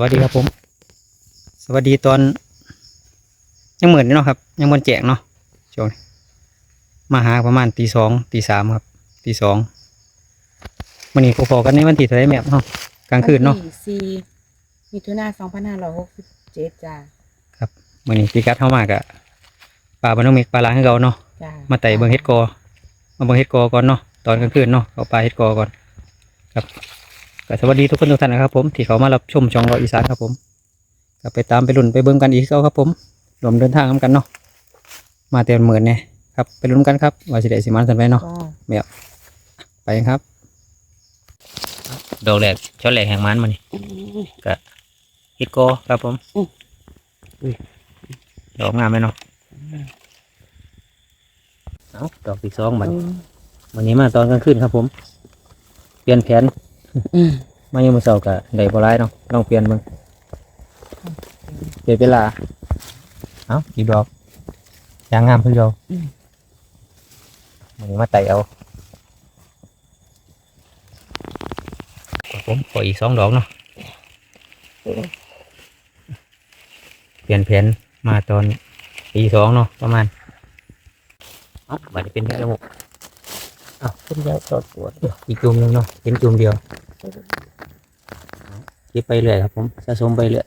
วัสดีครับผม สวัสดีตอนยังเหมือนเนาะครับ ยังเหมือนแจกเนาะช่วงนี้มาหาประมาณตีสองตีสามครับตีสองวันนี้พอๆกันในวันที่เท่าไหรแม่เนาะกลางคืนเนาะวัที่สี่มิถุนาสองพันห้าร้อยหกสิบเจ็ดจ้าวันนี้พี่กัดเข้ามากะปลาบานน้องเมกปลาล้างให้เราเนาะจ้ามาไต่เบิงเฮ็ดกอมาเบิงเฮ็ดกอก่อนเนาะตอนกลางคืนเนาะเอาปลาเฮ็ดกอก่อน ครับ ก็สวัสดีทุกคนทุกท่านนะครับผมที่เขามารับชมช่องเราอีสานครับผมก็ไปตามไปลุ้นไปเบิ่งกันอีกเขาครับผมรวมเดินทางนำกันเนาะมาเต็มหมื่นเนี่ยครับไปลุ้นกันครับว่าสิได้สิมันสันไปเนาะก็ไปครับ ดอกแรกช็อตแรกแห่งมันมานี่ก็เฮ็ดกอครับผมอุ้ยดอกงามไหมเนาะเอาดอกที่สองบัดวันนี้มาตอนกลางคืนครับผม เปลี่ยนแผน อืมมาอยู่มือเสาร์กับได้บ่ร้ายเนาะลองเปลี่ยนเบิ่งเปลี่ยนเวลาเอ้าอีกดอกยางงามเพิ่งเราวันนี้มาไต่เอาครับผมขออีกสองดอกเนาะ เปลี่ยนแผนมาตอนตีสองเนาะประมาณเอ้าบัดนี้เป็นแค่ละหกอ้าวคุณยายสดปวดอีกจุ่มหนึ่งเนาะเป็นจุ่มเดียว เก็บไปเรื่อยครับผมสะสมไปเรื่อย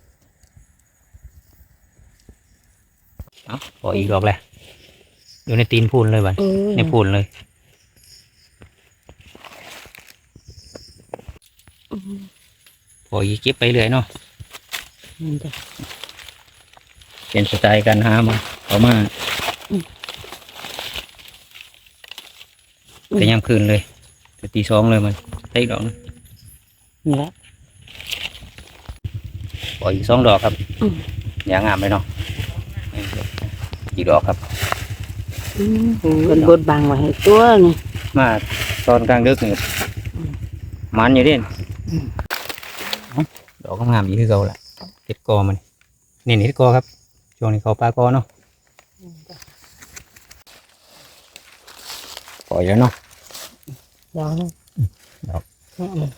เอาพออีกดอกแหละอยู่ในตีนพูนเลยบัดเออในพูนเลยพออีกเก็บไปเรื่อยเนาะนี่จ้ะเป็นสไตล์การหามาเอามาแต่ยามคืนเลยแต่ตีสองเลยมันได้อีกดอกหนึ่ง นี่แหละปล่อยอีกสองดอกครับอืม อย่างงามเลยเนาะอีกดอกครับเป็นบดบังไว้ให้ตัวนี่ มาตอนกลางดึกนี่มันอยู่เด่นอืมดอกงามๆอยู่คือเก่าแหละเห็ดกอมันนี่นี่เห็ดกอครับ ช่วงนี้เขาปลากอเนาะปล่อยแล้วเนาะ ดอกนึงดอก อืม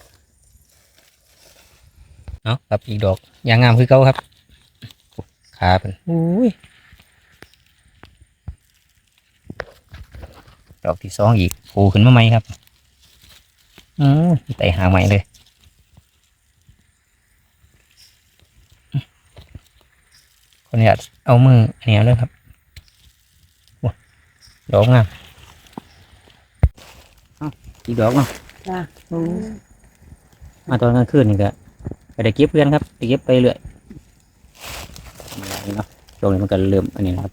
เนาะครับอีกดอกอย่างงามคือเก่าครับขาเป็นอุ้ยดอกที่สองอีกโผล่ขึ้นมาใหม่ครับอืมไต่หางใหม่เลยคนอยากเอามืออันนี้เลยครับโอ้ดอกงามเอ้าอีกดอกเนาะจ้าโอ้มาตอนกลางคืนนี่ก็ ไปได้เก็บเพื่อนครับไปเก็บไปเรื่อยนี่เนาะช่วงนี้มันก็เริ่มอันนี้นะครับ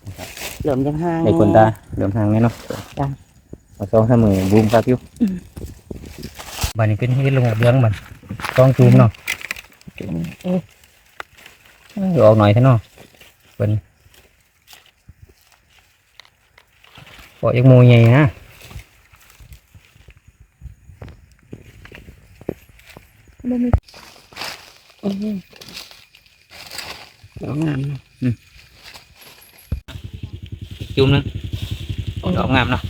เหลื่อมยังห่างในคนตาเริ่มทางนี้เนาะจ้ะมาสองสามมือบูมครับอยู่บ้านนี้เป็นเฮ็ดลงเลี้ยงบันต้องจูมเนาะเออเดี๋ยวออกหน่อยเท่าเนาะเป็นปล่อยยักมูใหญ่นะบ่มีอืม ดอกงามนะจูมนึงดอกงามเนาะ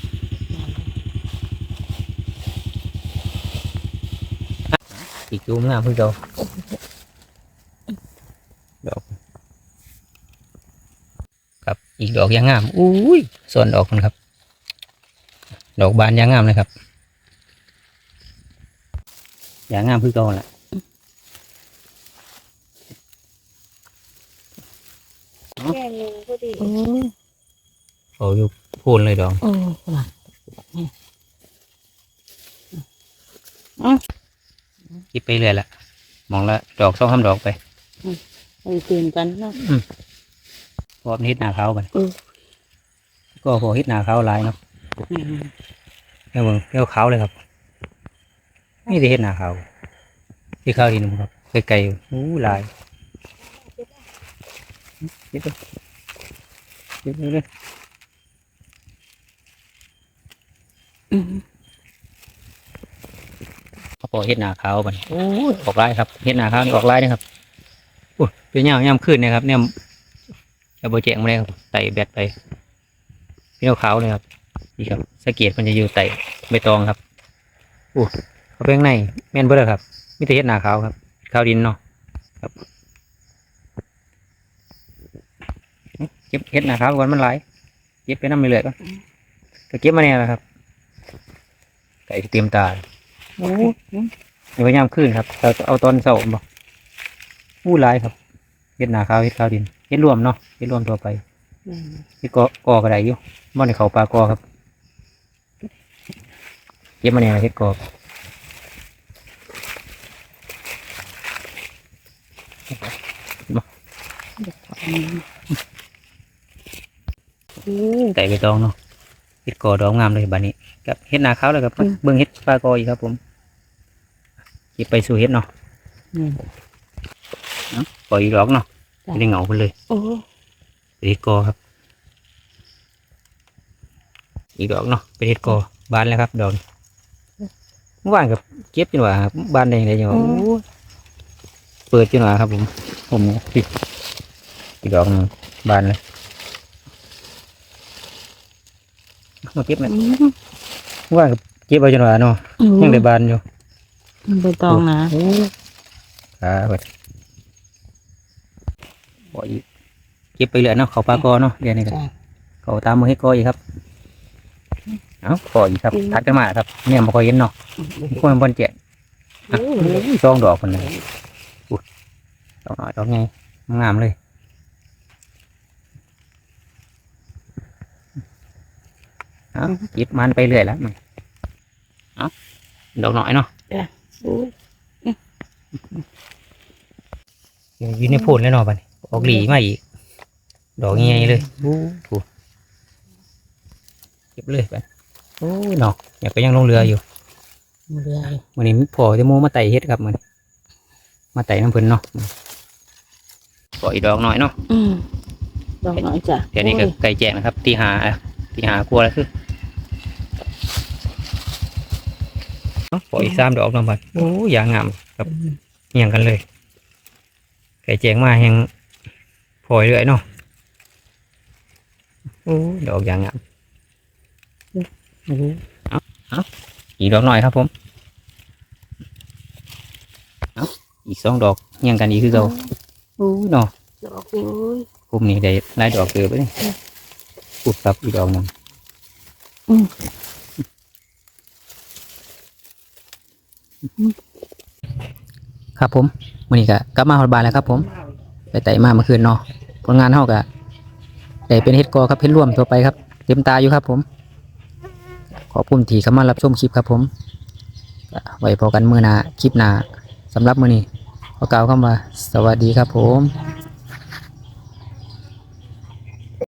อีกจูมงามเพื่อเก่าดอกครับอีกดอกยังงามอุ้ยส่วนดอกมันครับ ดอกบานยังงามเลยครับยังงามเพื่อเก่าแหละ แค่นึงพอดีโอ้โอ้อยู่พูนเลยดอกโอ้ล่ะคิดไปเรื่อยละมองละดอกสองสามดอกไปไปตื่นกันเนาะพอฮิตหนาขาวกันเออก็พอฮิตหนาขาวหลายเนาะแม่นแค่เบิ่งแค่ขาวเลยครับนี่ได้เห็ดหนาขาวที่ขาวดีนึงครับไกลๆอู้หลาย เก็บไปเก็บไปเลยอืมพอเห็ดหนาขาวมันโอ้ยออกลายครับเห็ดหนาขาวนี่ออกลายนะครับโอ้ยเป็นย่างย่ำขึ้นนะครับ เนี่ยจะโบแจงมาเลยครับไต่แบตไปเป็นขาวๆเลยครับนี่ครับสะเก็ดมันจะอยู่ไต่ใบตองครับโอ้เขาเป็นข้างในแม่นเบิดเลยครับมิแต่เห็ดหนาขาวครับขาวดินเนาะครับ เก็บเห็ดหนาขาวก่อนมันหลายเก็บไปน้ำไม่เหลือก่อนก็เก็บมาเนี่ยแหละครับไก่เตรียมตาโอ้เดี๋ยวพยายามขึ้นครับเราเอาตอนเสาร์บอกผู้ร้ายครับเห็ดหนาขาวเห็ดขาวดินเห็ดรวมเนาะเห็ดรวมตัวไปแม่นเห็ดกอกอกระไดอยู่บ่ในเขาปลากอครับเก็บมาเนี่ยเห็ดกอโอ้ไก่ใบตองเนาะเห็ดกอดอกงามเลยบานนี้กับเห็ดหนาขาวเลยครับเบิ่งเห็ดปลากออีกครับ ผมเก็บไปสู่เห็ดเนาะแม่นปล่อยอีกดอกเนาะจ้ะไม่ได้เหงาคนเลยโอ้เป็นเห็ดกอครับ อีกดอกเนาะเป็นเห็ดกอบานแล้วครับดอกนี้เมื่อวานกับเก็บจนว่าบานแดงเลยจังหวะโอ้โอ้เปิดจนว่าครับ ผม ผมปิดอีกดอกหนึงบานเลย มาเก็บไหมอืมเมื่อวานกับเก็บไปจนว่าเนาะยังได้บานอยู่ใบตองนะโอ้ครับปล่อยอีกเก็บไปเรื่อยเนาะเขาปลากอเนาะเดี๋ยวนี้กันจ้ะเขาตามมือให้กออีกครับเอาปล่อยอีกครับอืมทัดกันมาครับเนี่ยมาคอยเห็นเนาะพวกมันบนเจ็ดโอ้ซองดอกคนเลยอุ๊ยดอกน้อยดอกไงงามเลย เอาหยิบมันไปเรื่อยแล้วมันเอาดอกน้อยเนาะโอ้อยู่ในโพนแล้วเนาะบัดนี้ออกหลีมาอีก ดอกใหญ่เลยโอ้โหเก็บเลยไปโอ้ยเนาะอยากก็ยังลงเรืออยู่เรืออยู่วันนี้พอจะโมมาไต่เฮ็ดครับมันมาไต่น้ำเพิ่นเนาะปล่อยดอกหน่อยเนาะอืมดอกน้อยจ้ะเดี๋ยวนี้ก็ไก่แจกนะครับตีหาตีหากลัวแล้วคือเนาะ ปล่อยอีกสามดอกน้ำบัดโอ้ยอย่างงามครับเหี่ยงกันเลยไก่แจกมาแหงพลอยเรื่อยเนาะโอ้ยดอกอย่างงามโอ้โหเอาเอาอีกดอกหน่อยครับผมเอาอีกสองดอกเหี่ยงกันอีกคือเก่าโอ้ยเนาะดอกโอ้ยกลุ่มนี้ได้หลายดอกเกินไปเลยปุบครับอีกดอกหนึง อืม ครับผมวันนี้ก็กลับมาฮอดบ้านแล้วครับ ผม ไปไต่มาเมื่อคืนเนาะผลงานเท่ากับได้เป็นเฮ็ดกอครับเฮ็ดร่วมทั่วไปครับ เต็มตาอยู่ครับ ผม ขอบคุณที่เข้ามารับชมคลิปครับ ผมไว้พอกันมือหนาคลิปหนาสำหรับมือนี้ขอกล่าวคำว่า สวัสดีครับผม